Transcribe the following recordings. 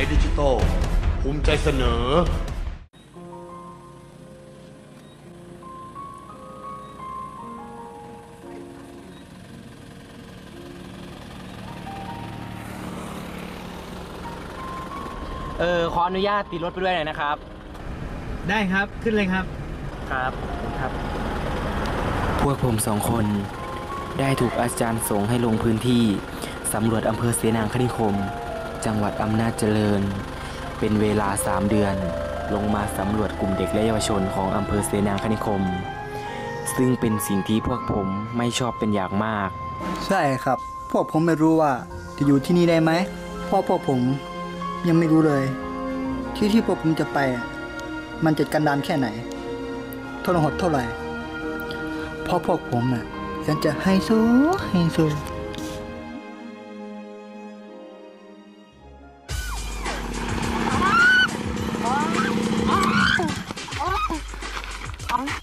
ยดิจิตอลภูมิใจเสนอ เออขออนุญาตติดรถไปด้วยหน่อยนะครับ ได้ครับขึ้นเลยครับ ครับครับ พวกผมสองคน ได้ถูกอาจารย์ส่งให้ลงพื้นที่สำรวจอำเภอเสนางคณิคม จังหวัดอำนาจเจริญ เป็นเวลา 3 เดือน ลงมาสำรวจกลุ่มเด็กและเยาวชนของอำเภอเสนางคณิคม ซึ่งเป็นสิ่งที่พวกผมไม่ชอบเป็นอย่างมาก ใช่ครับ พวกผมไม่รู้ว่าจะอยู่ที่นี่ได้ไหมเพราะพวกผมยังไม่รู้เลย ที่ที่พวกผมจะไปอะมันจะกันดานแค่ไหนทรหดเท่าไหร่เพราะพวกผมน่ะฉันจะให้โซให้โ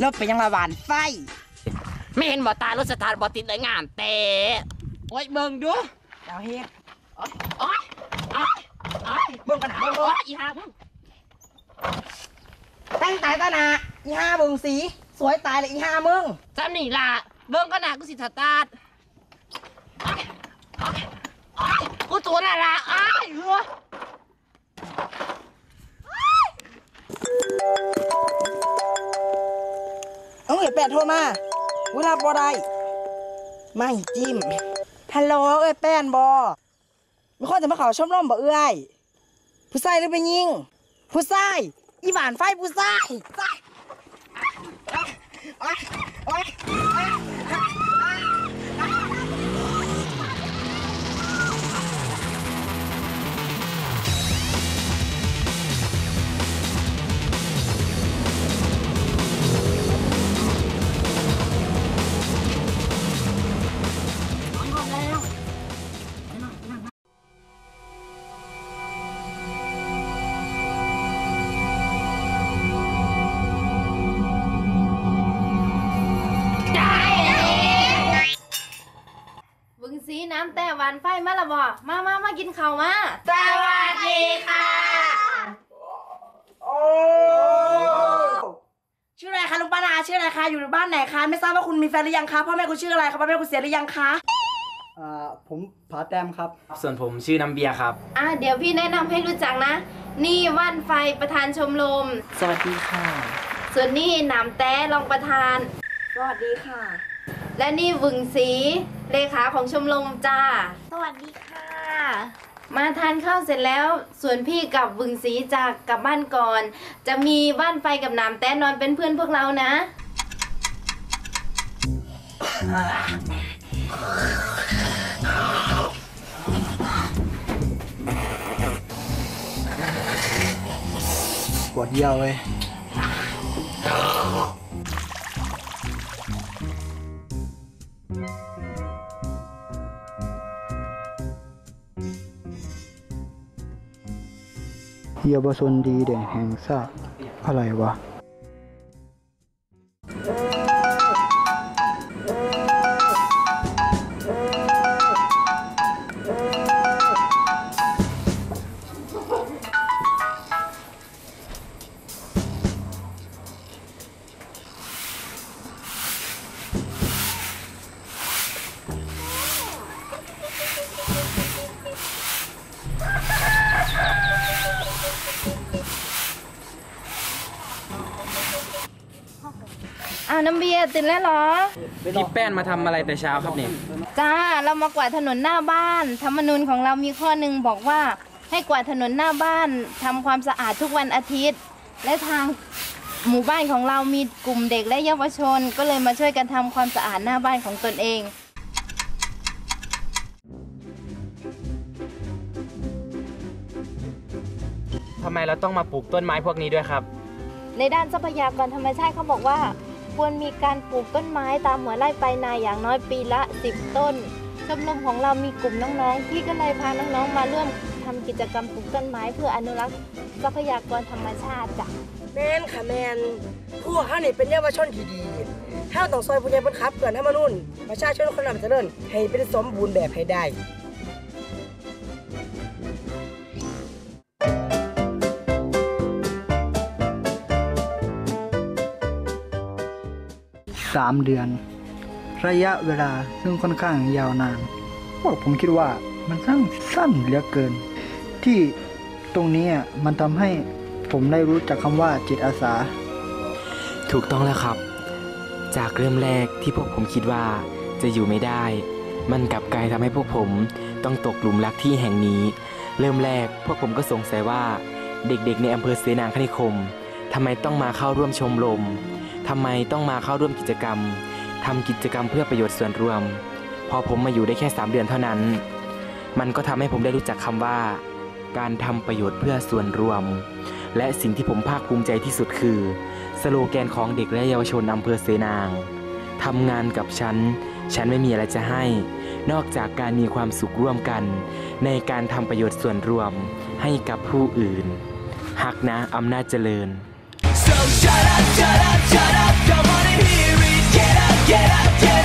รถไปยังละหวานไฟ ไม่เห็นบ่ตารถสตาร์ทบ่ติดเลยงานแต่โอ้ยเบิ่งดูเดี๋ยวเฮ็ดโอ๊ยโอ๊ยโอ๊ยเบิ่งกันหาโอ๊เบิ่งยอีห่ามึงตั้งตายตาหนาอีห้าเบิ่งสี สวยตายเลยอีห้ามึงจำนี่ล่ะเบิ่งก็น่ะกูสิสตาร์ทโอ๊ยโอ๊ยโอ๊ยกูตัวน่ะล่ะอ้ายหัว เอาเอ้ยแปดโทรมาเวลาบ่ได้ไม่จิ้มฮัลโหลเอ้ยแป้นบ่มีคนจะมาเขาชมรมบ่เอ้ยผู้ชายหรือไปยิงผู้ชายอีหวานไฟผู้ชาย งสีน้ำแต่หวานไฟมาละบ่มามามากินข้าวมาสวัสดีค่ะ โอ้ชื่ออะไรคะลุงป้านาชื่ออะไรคะอยู่บ้านไหนคะไม่ทราบว่าคุณมีแฟนหรือยังคะพ่อแม่คุณชื่ออะไรคะพ่อแม่คุณเสียหรือยังคะอ่าผมผาแต้มครับ ส่วนผมชื่อน้ำเบียร์ครับ อะเดี๋ยวพี่แนะนำให้รู้จักนะ นี่ว่านไฟประธานชมรมสวัสดีค่ะ ส่วนนี่หนามแต้รองประธาน สวัสดีค่ะ และนี่วึงสี เลขาของชมรมจ้า สวัสดีค่ะ มาทานข้าวเสร็จแล้ว ส่วนพี่กับวึงสีจากกลับบ้านก่อน จะมีว่านไฟกับหนามแต้นอนเป็นเพื่อนพวกเรานะ ปวดเยี่ยวเลย เยาวชนดีเด่นแห่งชาติอะไรวะ น้ำเบียร์ตื่นแล้วเหรอ พี่แป้นมาทำอะไรแต่เช้าครับเนี่ยจ้าเรามากวาดถนนหน้าบ้าน ธรรมนูญของเรามีข้อหนึ่งบอกว่า ให้กวาดถนนหน้าบ้านทำความสะอาดทุกวันอาทิตย์ และทางหมู่บ้านของเรามีกลุ่มเด็กและเยาวชน ก็เลยมาช่วยกันทำความสะอาดหน้าบ้านของตนเอง ทำไมเราต้องมาปลูกต้นไม้พวกนี้ด้วยครับ ในด้านทรัพยากรธรรมชาติเขาบอกว่า ควรมีการปลูกต้นไม้ตามหัวไร่ไปลานาอย่างน้อยปีละ 10 ต้น ชมรมของเรามีกลุ่มน้องๆ ที่ก็เลยพาน้องๆ มาร่วมทำกิจกรรมปลูกต้นไม้เพื่ออนุรักษ์ทรัพยากรธรรมชาติจ้ะแมนค่ะแมนพวกเขานี่เป็นเยาวชนที่ดีถ้าต้องซอยผู้ใหญ่บนครับเกินให้มานุ่นประชาชนคนนำเจริญให้เป็นสมบูรณ์แบบให้ได้ สามเดือน ระยะเวลาซึ่งค่อนข้างยาวนานพวกผมคิดว่ามันสั้นสั้นเหลือเกิน ที่ตรงนี้มันทำให้ผมได้รู้จักคำว่าจิตอาสา ถูกต้องแล้วครับ จากเริ่มแรกที่พวกผมคิดว่าจะอยู่ไม่ได้ มันกลับกลายทำให้พวกผมต้องตกหลุมรักที่แห่งนี้ เริ่มแรกพวกผมก็สงสัยว่า เด็กๆ ในอำเภอเสนางคณิคมทำไมต้องมาเข้าร่วมชมรม ทำไมต้องมาเข้าร่วมกิจกรรมทำกิจกรรมเพื่อประโยชน์ส่วนรวม พอผมมาอยู่ได้แค่ 3 เดือนเท่านั้น มันก็ทำให้ผมได้รู้จักคำว่า การทำประโยชน์เพื่อส่วนรวม และสิ่งที่ผมภาคภูมิใจที่สุดคือ สโลแกนของเด็กและเยาวชนอำเภอเสนางทำงานกับฉัน ฉันไม่มีอะไรจะให้ นอกจากการมีความสุขร่วมกัน ในการทำประโยชน์ส่วนรวมให้กับผู้อื่นฮักนะอำนาจเจริญ So shut up, shut up, shut up, don't wanna hear it. Get up, get up, get up.